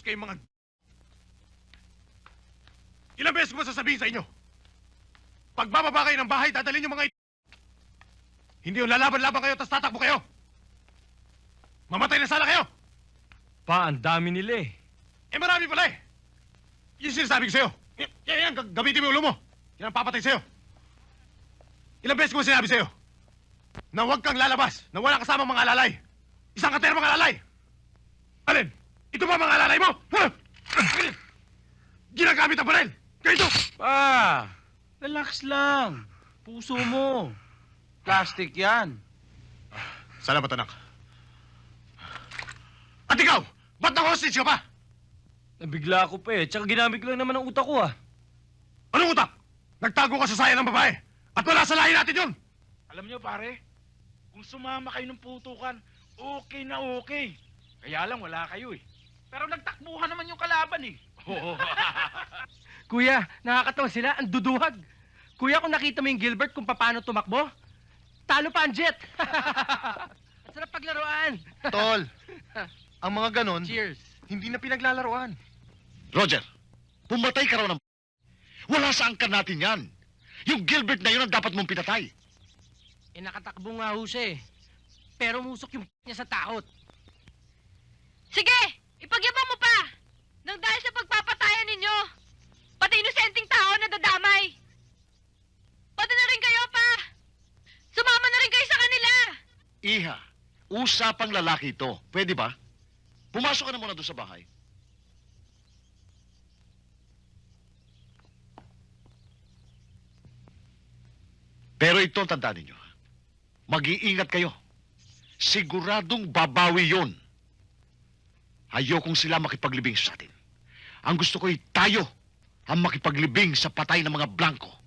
kayong mga... Ilang beses ko ba sasabihin sa inyo? Pagbababa kayo ng bahay, dadalhin yung mga... it- Hindi yung lalaban-laban kayo, tapos tatakbo kayo. Mamatay na sana kayo. Pa, ang dami nila eh. Eh marami pala eh. Yung sinasabi ko sa'yo. Yan, yan, g- gamitin mo yung ulo mo. Yan ang papatay sa'yo. Ilang beses ko ba sinabi sa'yo? Na huwag kang lalabas, na wala kasama mga alalay. Isang katera mga alalay. Alin? Ito ba mga alalay mo? Ha? Ginagamit ang baril. Ganito. Pa, relax lang. Puso mo. Plastic yan. Salamat, anak. At ikaw, ba't na-hostage ka pa? Nabigla ako pa eh. Tsaka ginamit ko lang naman ang utak ko ah. Anong utak? Nagtago ka sa saya ng babae. At wala sa lahi natin yun. Alam niyo pare, kung sumama kayo ng putukan, okay na okay. Kaya lang wala kayo eh. Pero nagtakbuhan naman yung kalaban eh. Oo. Kuya, nakakatawa sila. Ang duduhag. Kuya, kung nakita mo yung Gilbert kung paano tumakbo, talo pa ang jet. Ang Sarap paglaruan. Tol, ang mga ganon, Cheers. hindi na pinaglalaroan. Roger, pumatay ka raw ng... Wala saan ka natin yan. Yung Gilbert na yun ang dapat mong pinatay. Eh, nakatakbo nga ho siya eh. Pero musok yung niya sa takot. Sige, ipagyabang mo pa! Nang dahil sa pagpapatayan ninyo, pati inosenteng tao na dadamay. Pati na rin kayo pa! Sumama na rin kayo sa kanila! Iha, usapang lalaki ito. Pwede ba? Pumasok ka na muna doon sa bahay. Pero ito tandaan ninyo. Mag-iingat kayo. Siguradong babawi yon. Ayokong sila makipaglibing sa atin. Ang gusto ko'y tayo ang makipaglibing sa patay ng mga blanco.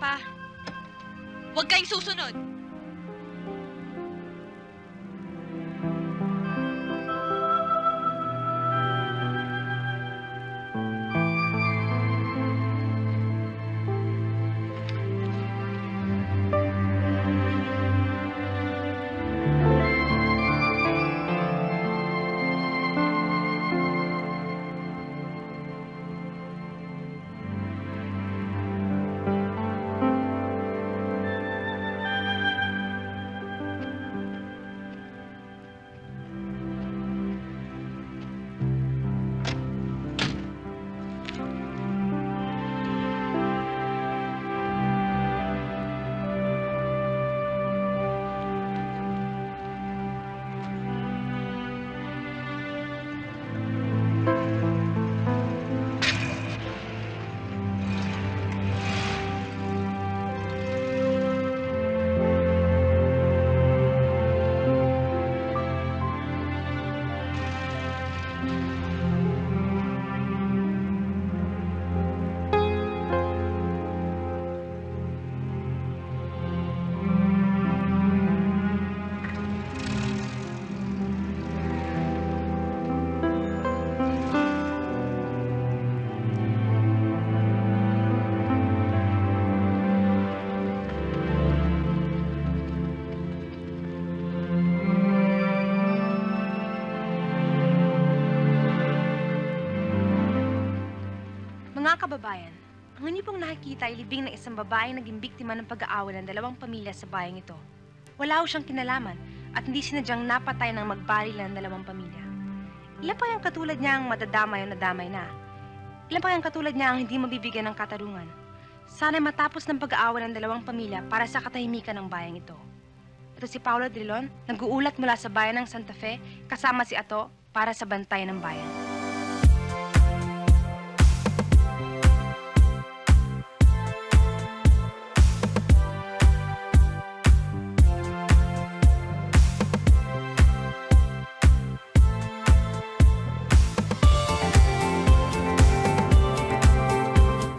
Pa. Huwag kayong susunod. Mga kababayan, ang inyo pong nakikita ay libing ng isang babaeng naging biktima ng pag-aaway ng dalawang pamilya sa bayang ito. Wala ho siyang kinalaman at hindi sinadyang napatay ng magbaril ng dalawang pamilya. Ilan pa yung katulad niya ang madadamay o nadamay na? Ilan pa yung katulad niya ang hindi mabibigyan ng katarungan? Sana matapos ng pag-aaway ng dalawang pamilya para sa katahimikan ng bayang ito. Ito si Paolo Drilon, nag-uulat mula sa bayan ng Santa Fe kasama si Ato para sa bantay ng bayan.